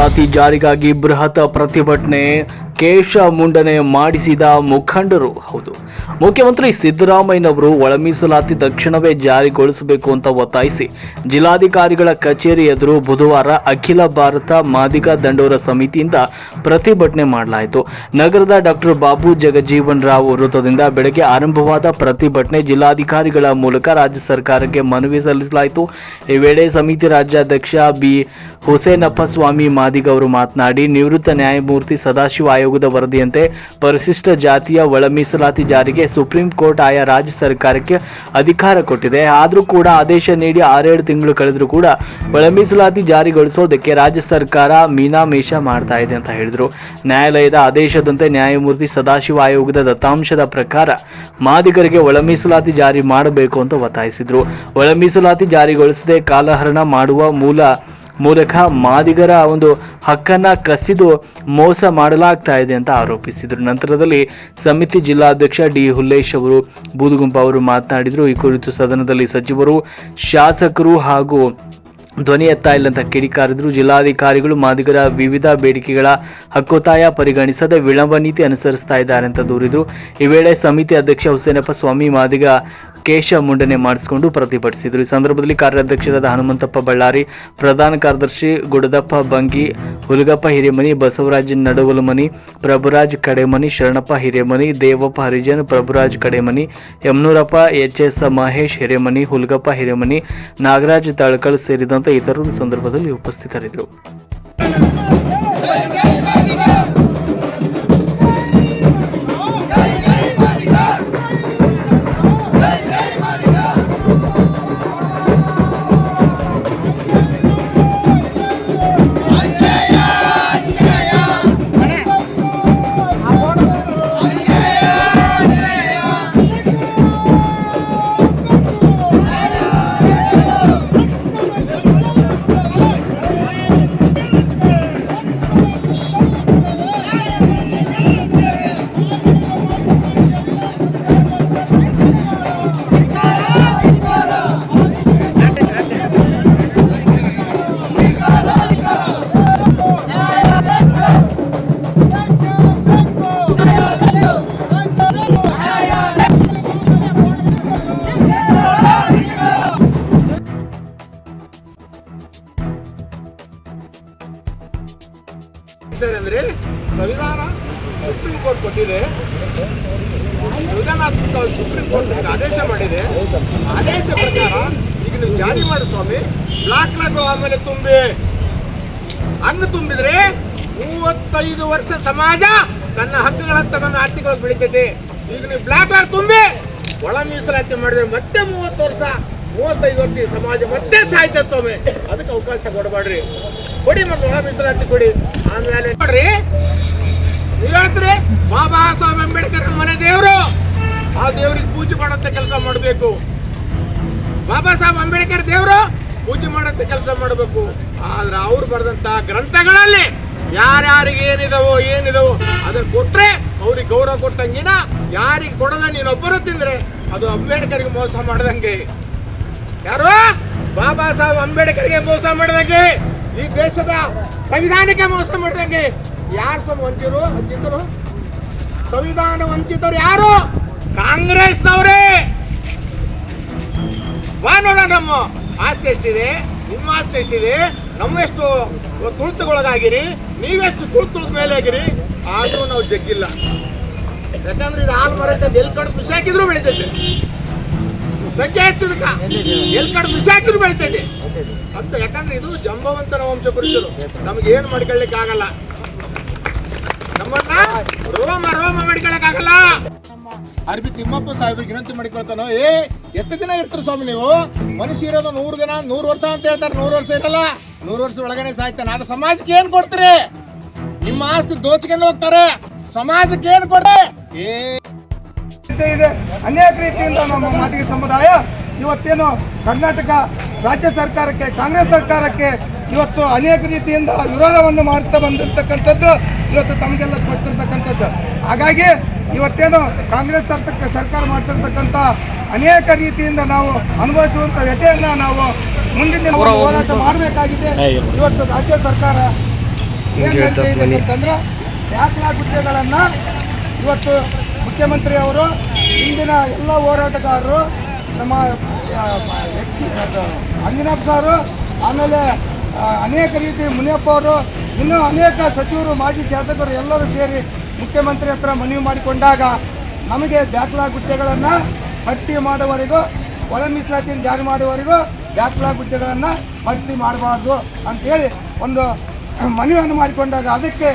ಮೀಸಲಾತಿ ಜಾರಿಗಾಗಿ ಬೃಹತ್ ಪ್ರತಿಭಟನೆ ಕೇಶ ಮುಂಡನೆ ಮಾಡಿಸಿದ ಮುಖಂಡರು. ಹೌದು. ಮುಖ್ಯಮಂತ್ರಿ ಸಿದ್ದರಾಮಯ್ಯನವರು ಒಳ ಮೀಸಲಾತಿ ತಕ್ಷಣವೇ ಜಾರಿಗೊಳಿಸಬೇಕು ಅಂತ ಒತ್ತಾಯಿಸಿ ಜಿಲ್ಲಾಧಿಕಾರಿಗಳ ಕಚೇರಿ ಎದುರು ಬುಧವಾರ ಅಖಿಲ ಭಾರತ ಮಾದಿಗ ದಂಡೋರ ಸಮಿತಿಯಿಂದ ಪ್ರತಿಭಟನೆ ಮಾಡಲಾಯಿತು. ನಗರದ ಡಾಕ್ಟರ್ ಬಾಬು ಜಗಜೀವನ್ ರಾವ್ ವೃತ್ತದಿಂದ ಬೆಳಗ್ಗೆ ಆರಂಭವಾದ ಪ್ರತಿಭಟನೆ ಜಿಲ್ಲಾಧಿಕಾರಿಗಳ ಮೂಲಕ ರಾಜ್ಯ ಸರ್ಕಾರಕ್ಕೆ ಮನವಿ ಸಲ್ಲಿಸಲಾಯಿತು. ಈ ವೇಳೆ ಸಮಿತಿ ರಾಜ್ಯಾಧ್ಯಕ್ಷ ಬಿ. ಹುಸೇನಪ್ಪ ಸ್ವಾಮಿ ಮಾದಿಗ ಅವರು ಮಾತನಾಡಿ, ನಿವೃತ್ತ ನ್ಯಾಯಮೂರ್ತಿ ಸದಾಶಿವ ಆಯೋಗದ ವರದಿಯಂತೆ ಪರಿಶಿಷ್ಟ ಜಾತಿಯ ಒಳ ಮೀಸಲಾತಿ ಜಾರಿಗೆ ಸುಪ್ರೀಂ ಕೋರ್ಟ್ ಆಯಾ ರಾಜ್ಯ ಸರ್ಕಾರಕ್ಕೆ ಅಧಿಕಾರ ಕೊಟ್ಟಿದೆ. ಆದರೂ ಕೂಡ ಆದೇಶ ನೀಡಿ ಆರೇಳು ತಿಂಗಳು ಕಳೆದರೂ ಕೂಡ ಒಳ ಮೀಸಲಾತಿ ಜಾರಿಗೊಳಿಸೋದಕ್ಕೆ ರಾಜ್ಯ ಸರ್ಕಾರ ಮೀನಾಮೇಷ ಮಾಡ್ತಾ ಇದೆ ಅಂತ ಹೇಳಿದರು. ನ್ಯಾಯಾಲಯದ ಆದೇಶದಂತೆ ನ್ಯಾಯಮೂರ್ತಿ ಸದಾಶಿವ ಆಯೋಗದ ದತ್ತಾಂಶದ ಪ್ರಕಾರ ಮಾದಿಗರಿಗೆ ಒಳ ಮೀಸಲಾತಿ ಜಾರಿ ಮಾಡಬೇಕು ಅಂತ ಒತ್ತಾಯಿಸಿದರು. ಒಳ ಮೀಸಲಾತಿ ಜಾರಿಗೊಳಿಸದೆ ಕಾಲಹರಣ ಮಾಡುವ ಮೂಲ ಮೂಲಕ ಮಾದಿಗರ ಒಂದು ಹಕ್ಕನ್ನ ಕಸಿದು ಮೋಸ ಮಾಡಲಾಗ್ತಾ ಇದೆ ಅಂತ ಆರೋಪಿಸಿದರು. ನಂತರದಲ್ಲಿ ಸಮಿತಿ ಜಿಲ್ಲಾಧ್ಯಕ್ಷ ಡಿ ಹುಲ್ಲೇಶ್ ಅವರು ಬೂದುಗುಂಪ ಅವರು ಮಾತನಾಡಿದರು. ಈ ಕುರಿತು ಸದನದಲ್ಲಿ ಸಚಿವರು, ಶಾಸಕರು ಹಾಗೂ ಧ್ವನಿ ಎತ್ತಾ ಇಲ್ಲ ಅಂತ ಕಿಡಿಕಾರಿದ್ರು. ಜಿಲ್ಲಾಧಿಕಾರಿಗಳು ಮಾದಿಗರ ವಿವಿಧ ಬೇಡಿಕೆಗಳ ಹಕ್ಕೊತ್ತಾಯ ಪರಿಗಣಿಸದೆ ವಿಳಂಬ ನೀತಿ ಅನುಸರಿಸ್ತಾ ಇದ್ದಾರೆ ಅಂತ ದೂರಿದ್ರು. ಈ ವೇಳೆ ಸಮಿತಿ ಅಧ್ಯಕ್ಷ ಹುಸೇನಪ್ಪ ಸ್ವಾಮಿ ಮಾದಿಗ ಕೇಶ ಮುಂಡನೆ ಮಾಡಿಸಿಕೊಂಡು ಪ್ರತಿಭಟಿಸಿದರು. ಈ ಸಂದರ್ಭದಲ್ಲಿ ಕಾರ್ಯಾಧ್ಯಕ್ಷರಾದ ಹನುಮಂತಪ್ಪ ಬಳ್ಳಾರಿ, ಪ್ರಧಾನ ಕಾರ್ಯದರ್ಶಿ ಗುಡದಪ್ಪ ಬಂಗಿ, ಹುಲಗಪ್ಪ ಹಿರೇಮನಿ, ಬಸವರಾಜ್ ನಡುವಲಮನಿ, ಪ್ರಭುರಾಜ್ ಕಡೆಮನಿ, ಶರಣಪ್ಪ ಹಿರೇಮನಿ, ದೇವಪ್ಪ ಹರಿಜನ್, ಪ್ರಭುರಾಜ್ ಕಡೆಮನಿ, ಯಮನೂರಪ್ಪ ಎಚ್ ಎಸ್ ಮಹೇಶ್ ಹಿರೇಮನಿ, ಹುಲಗಪ್ಪ ಹಿರೇಮನಿ, ನಾಗರಾಜ್ ತಳಕಲ್ ಸೇರಿದಂತೆ ಇತರರು ಸಂದರ್ಭದಲ್ಲಿ ಉಪಸ್ಥಿತರಿದ್ದರು. ಸಂವಿಧಾನಾತ್ಮಕ ಸುಪ್ರೀಂ ಕೋರ್ಟ್ ಆದೇಶ ಮಾಡಿದೆ. ಆದೇಶ ಪ್ರಕಾರ ಈಗ ನೀವು ಜಾರಿ ಮಾಡಿ ಸ್ವಾಮಿ. ಬ್ಲಾಕ್ ಲಾಗ್ ಆಮೇಲೆ ತುಂಬಿ. ಹಂಗ ತುಂಬಿದ್ರೆ ಮೂವತ್ತೈದು ವರ್ಷ ಸಮಾಜ ತನ್ನ ಹಕ್ಕುಗಳಂತ ನನ್ನ ಆರ್ಥಿಕವಾಗಿ ಬೆಳಿತೈತೆ. ಈಗ ನೀವು ಬ್ಲಾಕ್ ಲಾಗ್ ತುಂಬಿ. ಒಳ ಮೀಸಲಾತಿ ಮಾಡಿದ್ರೆ ಮತ್ತೆ ಮೂವತ್ತು ವರ್ಷ, ಮೂವತ್ತೈದು ವರ್ಷ ಈ ಸಮಾಜ ಮತ್ತೆ ಸಾಯ್ತದೆ ಸ್ವಾಮಿ. ಅದಕ್ಕೆ ಅವಕಾಶ ಕೊಡಬೇಡ್ರಿ. ಕೊಡಿ ಮತ್ತೆ ಒಳ ಮೀಸಲಾತಿ ಕೊಡಿ. ಆಮೇಲೆ ನೋಡ್ರಿ ಹೇಳ್ತೀರಿ? ಬಾಬಾ ಸಾಹೇಬ್ ಅಂಬೇಡ್ಕರ್ ಮನೆ ದೇವರು. ಆ ದೇವ್ರಿಗೆ ಪೂಜೆ ಮಾಡೋಂಥ ಕೆಲಸ ಮಾಡಬೇಕು. ಬಾಬಾ ಸಾಹೇಬ್ ಅಂಬೇಡ್ಕರ್ ದೇವರು ಪೂಜೆ ಮಾಡೋಂಥ ಕೆಲಸ ಮಾಡಬೇಕು. ಆದ್ರೆ ಅವ್ರು ಬರೆದಂತ ಗ್ರಂಥಗಳಲ್ಲಿ ಯಾರ್ಯಾರಿಗೆ ಏನಿದಾವೋ ಏನಿದಾವೋ ಅದನ್ನ ಕೊಟ್ರೆ ಅವ್ರಿಗೆ ಗೌರವ ಕೊಟ್ಟಂಗಿನ? ಯಾರಿಗೆ ಕೊಡದ ನೀನೊಬ್ಬರು ತಿಂದ್ರೆ ಅದು ಅಂಬೇಡ್ಕರ್ಗೆ ಮೋಸ ಮಾಡ್ದಂಗೆ. ಯಾರು? ಬಾಬಾ ಸಾಹೇಬ್ ಅಂಬೇಡ್ಕರ್ಗೆ ಮೋಸ ಮಾಡ್ದಂಗೆ. ಈ ದೇಶದ ಸಂವಿಧಾನಕ್ಕೆ ಮೋಸ ಮಾಡ್ದಂಗೆ. ಯಾರು ಸ್ವಲ್ಪ ವಂಚಿತರು? ವಂಚಿತರು? ಸಂವಿಧಾನ ವಂಚಿತರು ಯಾರು? ಕಾಂಗ್ರೆಸ್ನವರೇ! ಬಾ ನೋಡ ನಮ್ಮ ಆಸ್ತಿ ಎಷ್ಟಿದೆ? ನಿಮ್ಮ ಆಸ್ತಿ ಎಷ್ಟಿದೆ? ನಮ್ಮೆಷ್ಟು ತುಳಿತಗೊಳಗಾಗಿರಿ, ನೀವೆಷ್ಟು ತುಳಿತುಳಿದ ಮೇಲೆ ಆಗಿರಿ, ಆದರೂ ನಾವು ಜಗ್ಗಿಲ್ಲ. ಯಾಕಂದ್ರೆ ಇದು ಹಾಲು ಮರ ಎಲ್ಲಿ ಕಡೆ ಖುಷಿ ಹಾಕಿದ್ರು ಬೆಳಿತೈತೆ. ಸಂಖ್ಯೆ ಹೆಚ್ಚದಕ್ಕ. ಎಲ್ಲಿ ಕಡೆ ಖುಷಿ ಹಾಕಿದ್ರು ಬೆಳಿತೈತೆ. ಅಂತ ಯಾಕಂದ್ರೆ ಇದು ಜಂಬವಂತನ ವಂಶ ಪುರುಷರು. ನಮ್ಗೆ ಏನು ಮಾಡ್ಕೊಳ್ಳಿಕ್ಕೆ ಆಗಲ್ಲ ರೋಮ ರೋಮ ಅರ್ಬಿ ತಿಮ್ಮಪ್ಪ ಸಾಹೇಬ್ರಿಗೆ ವಿನಂತಿ ಮಾಡಿಕೊಳ್ತಾನೋ? ಏ, ಎಷ್ಟು ದಿನ ಇರ್ತಾರೆ ಸ್ವಾಮಿ ನೀವು? ಮನುಷ್ಯ ಇರೋದು ನೂರು ದಿನ, ನೂರು ವರ್ಷ ಅಂತ ಹೇಳ್ತಾರೆ, ನೂರು ವರ್ಷ ಇರಲ್ಲ. ನೂರು ವರ್ಷ ಒಳಗನೆ ಸಾಯ್ತಾನೆ. ಅದು ಸಮಾಜಕ್ಕೆ ಏನ್ ಕೊಡ್ತೀರಿ? ನಿಮ್ಮ ಆಸ್ತಿ ದೋಚಿಕೊಂಡು ಹೋಗ್ತಾರೆ. ಸಮಾಜಕ್ಕೆ ಏನ್ ಕೊಡ್ರಿ? ಏ. ಇದೆ. ಅನೇಕ ರೀತಿಯಿಂದ ನಮ್ಮ ಮಾತಿಗೆ ಸಮುದಾಯ ಇವತ್ತೇನು ಕರ್ನಾಟಕ ರಾಜ್ಯ ಸರ್ಕಾರಕ್ಕೆ, ಕಾಂಗ್ರೆಸ್ ಸರ್ಕಾರಕ್ಕೆ ಇವತ್ತು ಅನೇಕ ರೀತಿಯಿಂದ ವಿರೋಧವನ್ನು ಮಾಡ್ತಾ ಬಂದಿರತಕ್ಕಂಥದ್ದು ಇವತ್ತು ತಮಗೆಲ್ಲ ಗೊತ್ತಿರ್ತಕ್ಕಂಥದ್ದು. ಹಾಗಾಗಿ ಇವತ್ತೇನು ಕಾಂಗ್ರೆಸ್ ಸರ್ಕಾರ ಸರ್ಕಾರ ಮಾಡ್ತಿರ್ತಕ್ಕಂಥ ಅನೇಕ ರೀತಿಯಿಂದ ನಾವು ಅನುಭವಿಸುವಂಥ ವ್ಯಥೆಯನ್ನು ನಾವು ಮುಂದಿನ ದಿನ ಹೋರಾಟ ಮಾಡಬೇಕಾಗಿದೆ. ಇವತ್ತು ರಾಜ್ಯ ಸರ್ಕಾರ ಏನು ಹೇಳ್ತಾ ಅಂತಂದ್ರೆ ದಾಖಲಾ ಹುದ್ದೆಗಳನ್ನು ಇವತ್ತು ಮುಖ್ಯಮಂತ್ರಿ ಅವರು ಇಂದಿನ ಎಲ್ಲ ಹೋರಾಟಗಾರರು ನಮ್ಮ ಅಂಜನಾಥ್ ಸಾರು ಆಮೇಲೆ ಅನೇಕ ರೀತಿ ಮುನಿಯಪ್ಪ ಅವರು, ಇನ್ನೂ ಅನೇಕ ಸಚಿವರು, ಮಾಜಿ ಶಾಸಕರು ಎಲ್ಲರೂ ಸೇರಿ ಮುಖ್ಯಮಂತ್ರಿ ಹತ್ರ ಮನವಿ ಮಾಡಿಕೊಂಡಾಗ ನಮಗೆ ದಾಖಲಾ ಹುದ್ದೆಗಳನ್ನು ಪಟ್ಟಿ ಮಾಡುವವರೆಗೂ, ಒಳ ಮೀಸಲಾತಿಯನ್ನು ಜಾರಿ ಮಾಡುವವರೆಗೂ ದಾಖಲಾ ಹುದ್ದೆಗಳನ್ನು ಭರ್ತಿ ಮಾಡಬಾರ್ದು ಅಂತೇಳಿ ಒಂದು ಮನವಿಯನ್ನು ಮಾಡಿಕೊಂಡಾಗ ಅದಕ್ಕೆ